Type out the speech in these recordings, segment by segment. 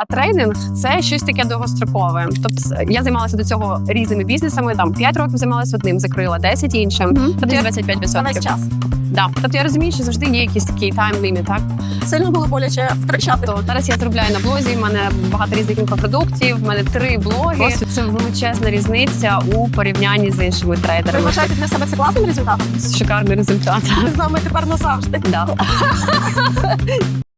А трейдинг це щось таке довгострокове. Тобто я займалася до цього різними бізнесами. Там 5 років займалася одним, закрила 10 іншим. Тобто 25%. Весь час. Да. Тобто я розумію, що завжди є якийсь такий тайм-ліміт, так? Сильно було боляче втрачати. То зараз я заробляю на блозі. в мене багато різних інфопродуктів. в мене три блоги. Це величезна різниця у порівнянні з іншими трейдерами. Ви вважаєте для себе це класним результатом? Шикарний результат. Ви з нами тепер назавжди. Да.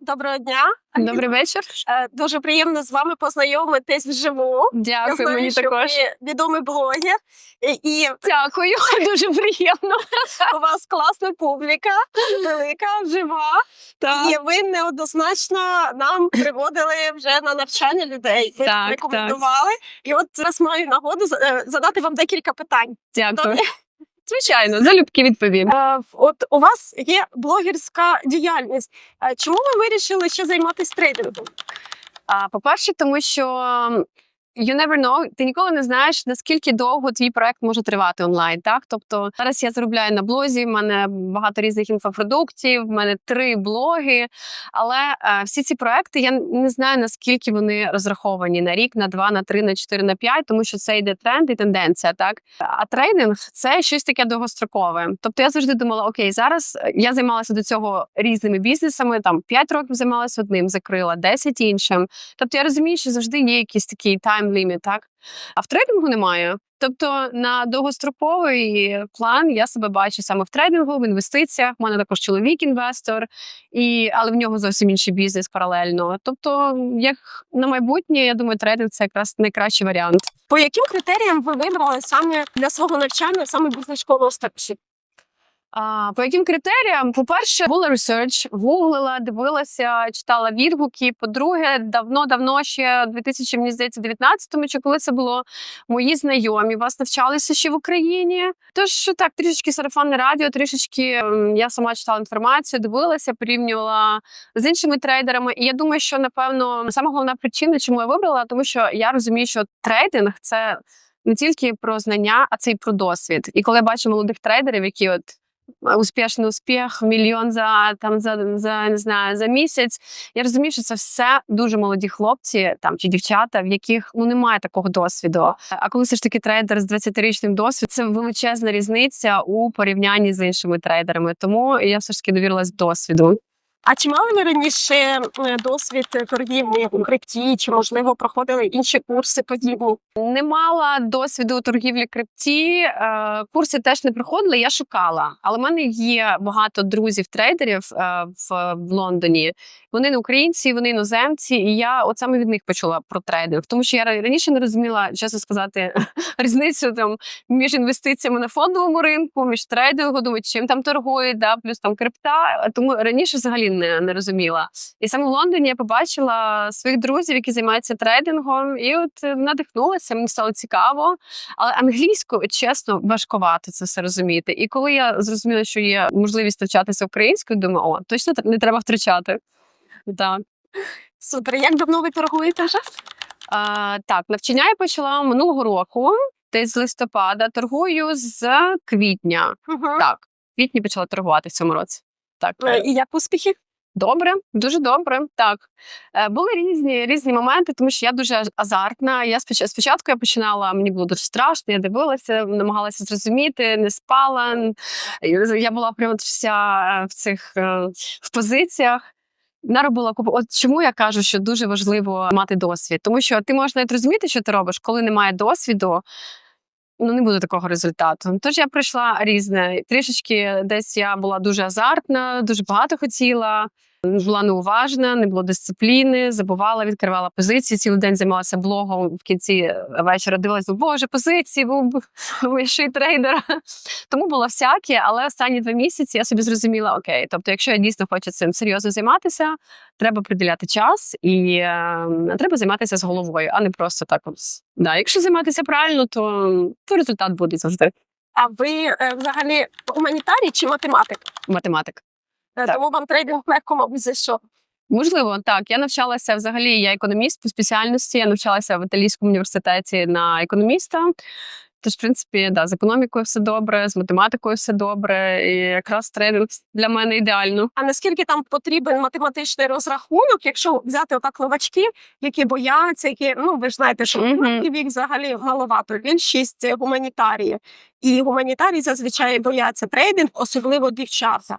Доброго дня. Добрий вечір. Е, Дуже приємно з вами познайомитись вживу. Я Дякую, знаю, мені що також. ви відомий блогер, і- Дякую, дуже приємно. у вас класна публіка, велика, жива. Так. І ви неоднозначно нам приводили вже на навчання людей. Ви Так, рекомендували. І от зараз маю нагоду е, задати вам декілька питань. Дякую. Звичайно, залюбки відповім. Е, От у вас є блогерська діяльність. Е, Чому ви вирішили ще займатися трейдингом? По-перше, тому що you never know, ти ніколи не знаєш, наскільки довго твій проект може тривати онлайн. Так, тобто зараз я заробляю на блозі, в мене багато різних інфопродуктів, в мене три блоги. Але е, всі ці проекти я не знаю наскільки вони розраховані на рік, на два, на три, на чотири, на п'ять, тому що це йде тренд і тенденція. Так а трейдинг це щось таке довгострокове. Тобто я завжди думала, окей, зараз е, я займалася до цього різними бізнесами. Там 5 років займалася одним, закрила 10 іншим. Тобто я розумію, що завжди є якийсь такий тайм-ліміт, так? А в трейдингу немає. Тобто на довгостроковий план я себе бачу саме в трейдингу, в інвестиціях. У мене також чоловік інвестор, і але в нього зовсім інший бізнес паралельно. Тобто, як на майбутнє, я думаю, трейдинг це якраз найкращий варіант. По яким критеріям ви вибрали саме для свого навчання саме бізнес-школу старші? А, по яким критеріям? По-перше, була ресерч, гуглила, дивилася, читала відгуки. По-друге, давно-давно ще у 2000, мені здається, 19-му, чи коли це було мої знайомі, вас навчалися ще в Україні. Тож так, трішечки сарафанне радіо, трішечки я сама читала інформацію, дивилася, порівнювала з іншими трейдерами. І я думаю, що напевно сама головна причина, чому я вибрала, тому що я розумію, що трейдинг це не тільки про знання, а це й про досвід. І коли я бачу молодих трейдерів, які от успішний успіх, мільйон за там за, за не знаю за місяць. Я розумію, що це все дуже молоді хлопці там чи дівчата, в яких ну немає такого досвіду. А коли все ж таки трейдер з 20-річним досвідом, це величезна різниця у порівнянні з іншими трейдерами. Тому я все ж таки довірилась досвіду. А чи мали ви раніше е, досвід торгівлі у крипті, чи можливо проходили інші курси подібні? Не мала досвіду у торгівлі крипті. Е, курси теж не проходили. Я шукала, але в мене є багато друзів-трейдерів е, в, в Лондоні. Вони не українці, вони іноземці, і я от саме від них почула про трейдинг. Тому що я раніше не розуміла, чесно сказати, різницю там між інвестиціями на фондовому ринку, між трейдингом, чим там торгують, да, плюс там крипта. Тому раніше взагалі не, не розуміла. І саме в Лондоні я побачила своїх друзів, які займаються трейдингом, і от е, надихнулася, мені стало цікаво. Але англійською, чесно, важкувато це все розуміти. І коли я зрозуміла, що є можливість навчатися українською, думаю, о, точно не треба втрачати. Так. Супер, як давно ви торгуєте вже? А, так, навчання я почала минулого року, десь з листопада. Торгую з квітня. Угу. Так, в квітні почала торгувати в цьому році. Так, е, І як успіхи? Добре, дуже добре. Так Е, були різні різні моменти, тому що я дуже аз- азартна. Я споч- спочатку я починала, мені було дуже страшно. Я дивилася, намагалася зрозуміти, не спала. Я була прямо вся е, в цих е, в позиціях. Наробила купу. От чому я кажу, що дуже важливо мати досвід, тому що ти можеш навіть розуміти, що ти робиш, коли немає досвіду. Ну, не буде такого результату. Тож я пройшла різне. Трішечки десь я була дуже азартна, дуже багато хотіла, була неуважна, не було дисципліни, забувала, відкривала позиції. Цілий день займалася блогом. В кінці вечора дивилася, боже, позиції, був я ще й трейдер. Тому було всяке, але останні два місяці я собі зрозуміла: окей, тобто, якщо я дійсно хочу цим серйозно займатися, треба приділяти час і е, треба займатися з головою, а не просто так. Да, якщо займатися правильно, то, то результат буде завжди. А ви е, взагалі гуманітарій чи математик? Математик. Так. Тому вам трейдинг легко, мабуть, зайшов. Можливо, так. Я навчалася взагалі, я економіст по спеціальності. Я навчалася в італійському університеті на економіста. Тож, в принципі, да, з економікою все добре, з математикою все добре, і якраз трейдинг для мене ідеально. А наскільки там потрібен математичний розрахунок, якщо взяти отак новачків, які бояться, які ну ви ж знаєте, що mm вік взагалі маловато. Більшість гуманітарії, і гуманітарії зазвичай бояться трейдинг, особливо дівчата.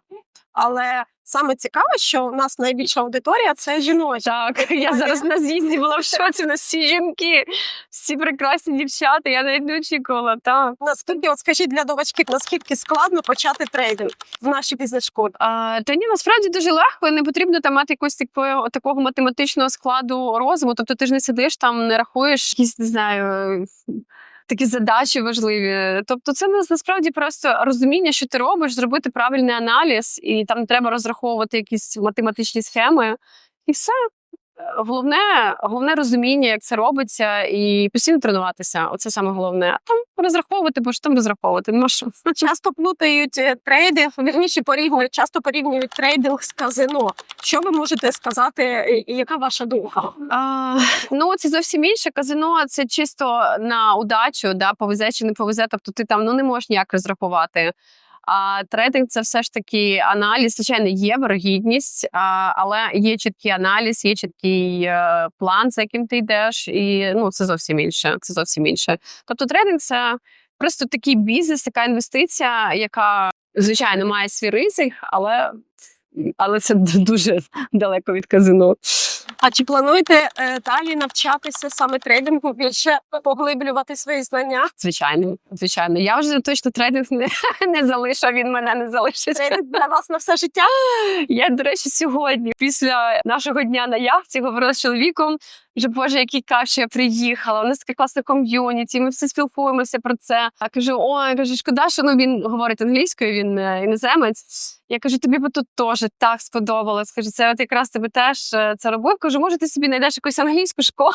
Але саме цікаве, що у нас найбільша аудиторія це жіноча. Так, я зараз на з'їзді була в шоці. У нас всі жінки, всі прекрасні дівчата. Я навіть не очікувала. Так. Наскільки, от скажіть для новачків, наскільки складно почати трейдинг в нашій бізнес-школі? А, та ні, насправді дуже легко. Не потрібно там мати якогось такого, такого математичного складу розуму. Тобто ти ж не сидиш там, не рахуєш якісь, не знаю. Такі задачі важливі. Тобто, це нас- насправді просто розуміння, що ти робиш, зробити правильний аналіз, і там треба розраховувати якісь математичні схеми, і все. Головне, головне розуміння, як це робиться, і постійно тренуватися. Оце саме головне. А там розраховувати, бо ж там розраховувати. Ну що? Часто плутають е, трейдинг, вірніше порівнюють, часто порівнюють трейдинг з казино. Що ви можете сказати, і яка ваша думка? А, ну, це зовсім інше. Казино це чисто на удачу, да, повезе чи не повезе. Тобто ти там ну, не можеш ніяк розрахувати. А трейдинг це все ж таки аналіз. Звичайно, є вирогідність, але є чіткий аналіз, є чіткий е, план, за яким ти йдеш, і ну це зовсім інше. Це зовсім інше. Тобто, трейдинг це просто такий бізнес, така інвестиція, яка звичайно має свій ризик, але, але це дуже далеко від казино. А чи плануєте е, далі навчатися саме трейдингу, більше поглиблювати свої знання? Звичайно, звичайно. Я вже точно трейдинг не, не залишу, він мене не залишить. Трейдинг для вас на все життя? Я, до речі, сьогодні, після нашого дня на яхті, говорила з чоловіком, що Боже, який кайф, що я приїхала. У нас таке класне ком'юніті, ми всі спілкуємося про це. А кажу: ой, кажу, шкода, що ну він говорить англійською, він е, іноземець. Я кажу, тобі би тут теж так сподобалось. Кажу, це от якраз тебе теж е, це робив. Кажу, може, ти собі знайдеш якусь англійську школу.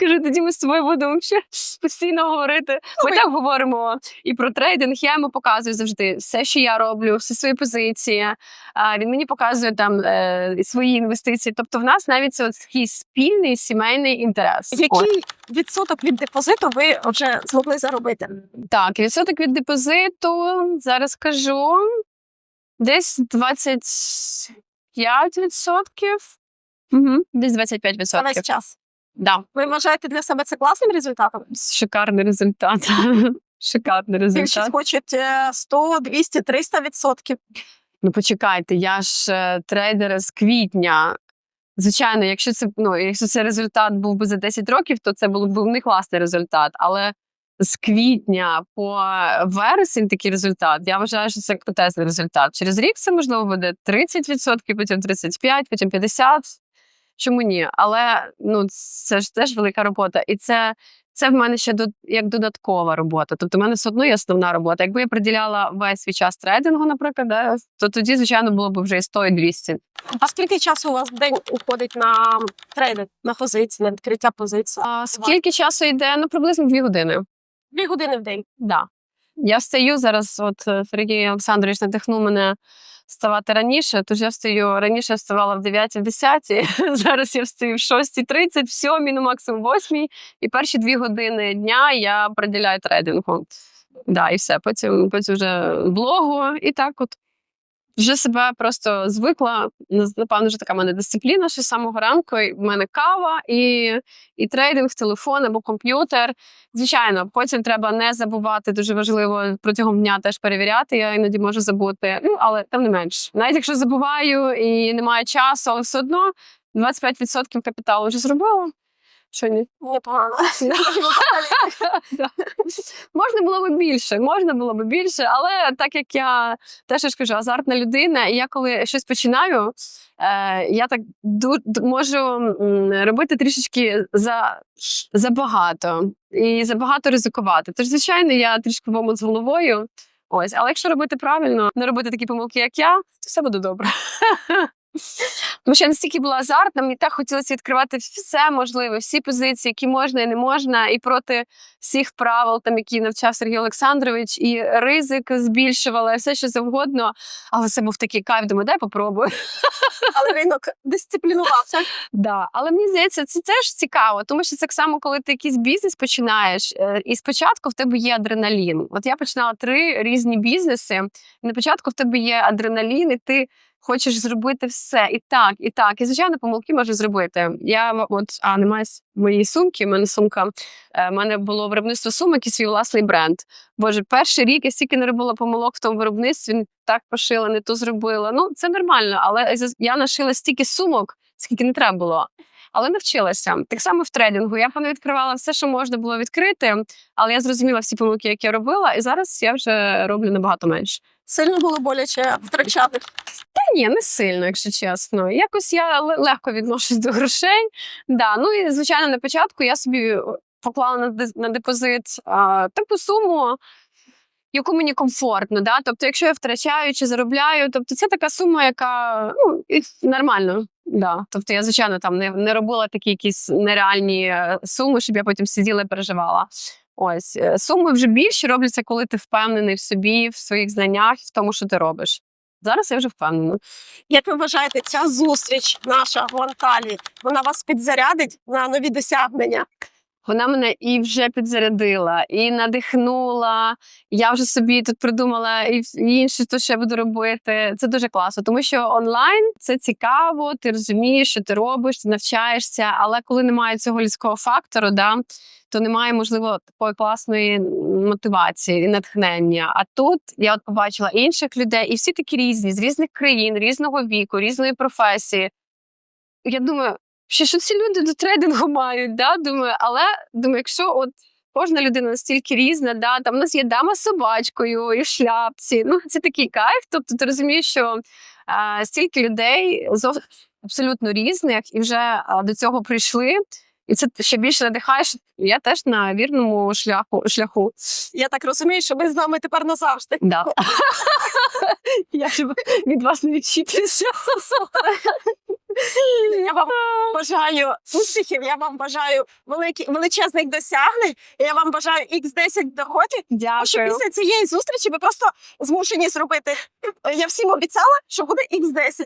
Кажу, тоді ми з тобою будемо ще постійно говорити. Ми так говоримо і про трейдинг. Я йому показую завжди все, що я роблю, всі свої позиції. А він мені показує там е, свої інвестиції. Тобто, в нас навіть це такий спільний сімейний інтерес. От. Який відсоток від депозиту ви вже змогли заробити? Так, відсоток від депозиту зараз кажу десь 25 відсотків. Угу, десь 25 За відсотків. весь час. Да, Ви вважаєте для себе це класним результатом? шикарний результат. Шикарний результат. Більшість е, 100, 200, 300 відсотків. Ну почекайте, я ж е, трейдер з квітня. Звичайно, якщо це ну, якщо це результат був би за 10 років, то це був би не класний результат. Але з квітня по вересень такий результат. Я вважаю, що це крутезний результат. Через рік це можливо буде 30%, потім 35%, потім 50%. Чому ні? Але ну це ж теж велика робота, і це. Це в мене ще до як додаткова робота. Тобто, в мене все одно є основна робота. Якби я приділяла весь свій час трейдингу, наприклад, да, то тоді, звичайно, було б вже і 100, і 200. А скільки часу у вас в день уходить на трейдинг, на позиції, на відкриття позиції? А скільки часу йде? Ну, приблизно дві години. Дві години в день. Да. Я встаю зараз. От е, Сергій Олександрович надихнув мене вставати раніше. Тож я встаю раніше вставала в 9 в 10 Зараз я встаю в 6.30, в 7, ну максимум 8 І перші дві години дня я приділяю трейдингу. Да, і все. Потім, потім вже блогу, і так от. Вже себе просто звикла. Напевно, вже така в мене дисципліна, що з самого ранку в мене кава і, і трейдинг, телефон або комп'ютер. Звичайно, потім треба не забувати. Дуже важливо протягом дня теж перевіряти. Я іноді можу забути. Ну але тим не менш, навіть якщо забуваю і немає часу, але все одно 25% капіталу вже зробила. Що ні? Непогано. Можна було б більше, можна було б більше, але так як я теж я ж кажу, азартна людина, і я коли щось починаю, е, я так можу робити трішечки за, забагато і забагато ризикувати. Тож, звичайно, я трішки в омут з головою. Ось, але якщо робити правильно, не робити такі помилки, як я, то все буде добре. Тому що я настільки була азартна, мені так хотілося відкривати все можливе, всі позиції, які можна і не можна, і проти всіх правил, там які навчав Сергій Олександрович, і ризик збільшувала, і все що завгодно. Але це був такий кайф, думаю, дай попробую. Але ринок дисциплінувався. Да. Але мені здається, це теж цікаво, тому що це так само, коли ти якийсь бізнес починаєш, е, і спочатку в тебе є адреналін. От я починала три різні бізнеси. І на початку в тебе є адреналін, і ти хочеш зробити все і так, і так. І звичайно, помилки можеш зробити. Я от а немає моєї сумки. У мене сумка. У мене було виробництво сумок і свій власний бренд. Боже, перший рік я стільки не робила помилок в тому виробництві, так пошила, не то зробила. Ну це нормально, але я нашила стільки сумок, скільки не треба було. Але навчилася. Так само в трейдингу. Я відкривала все, що можна було відкрити, але я зрозуміла всі помилки, які я робила, і зараз я вже роблю набагато менше. Сильно було боляче втрачати. Та ні, не сильно, якщо чесно. Якось я ле- легко відношусь до грошей. Да. Ну і звичайно, на початку я собі поклала на депозит а, таку суму. Яку мені комфортно, да? тобто, якщо я втрачаю чи заробляю, тобто це така сума, яка ну, нормально. Да. Тобто я, звичайно, там не, не робила такі якісь нереальні е, суми, щоб я потім сиділа і переживала. Ось е, суми вже більші робляться, коли ти впевнений в собі, в своїх знаннях, в тому, що ти робиш. Зараз я вже впевнена. Як ви вважаєте, ця зустріч наша в Анталії, вона вас підзарядить на нові досягнення? Вона мене і вже підзарядила, і надихнула. Я вже собі тут придумала і інше, то що я буду робити. Це дуже класно, тому що онлайн це цікаво, ти розумієш, що ти робиш, ти навчаєшся. Але коли немає цього людського фактору, да, то немає, можливо, такої класної мотивації і натхнення. А тут я от побачила інших людей, і всі такі різні, з різних країн, різного віку, різної професії. Я думаю, що, що ці люди до трейдингу мають, да? думаю, але думаю, якщо от кожна людина настільки різна, да, там у нас є дама з собачкою і в шляпці. Ну, це такий кайф. Тобто ти розумієш, що а, стільки людей зов- абсолютно різних і вже а, до цього прийшли. І це ще більше надихає, що я теж на вірному шляху. шляху. Я так розумію, що ви з нами тепер назавжди. Да. я ж від вас не відчіплюся. Я вам бажаю успіхів, я вам бажаю великі, величезних досягнень, я вам бажаю X10 доходів. Тому що після цієї зустрічі ви просто змушені зробити. Я всім обіцяла, що буде X10.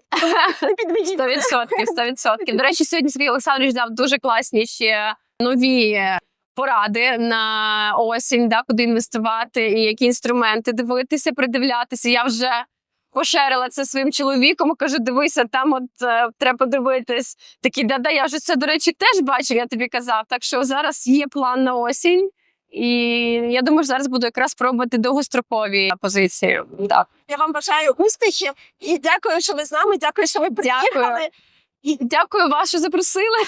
Не підведіть. Сто відсотків, сто відсотків. До речі, сьогодні Сергій Олександрович дав дуже класні ще нові поради на осінь, да, куди інвестувати і які інструменти дивитися, придивлятися. Я вже поширила це своїм чоловіком. Кажу, дивися, там от е, треба дивитись. Такі, да-да, я вже це, до речі, теж бачив, я тобі казав. Так що зараз є план на осінь. І я думаю, що зараз буду якраз пробувати довгострокові позиції. Так. Я вам бажаю успіхів і дякую, що ви з нами. Дякую, що ви приїхали. Дякую. І Дякую вас, що запросили.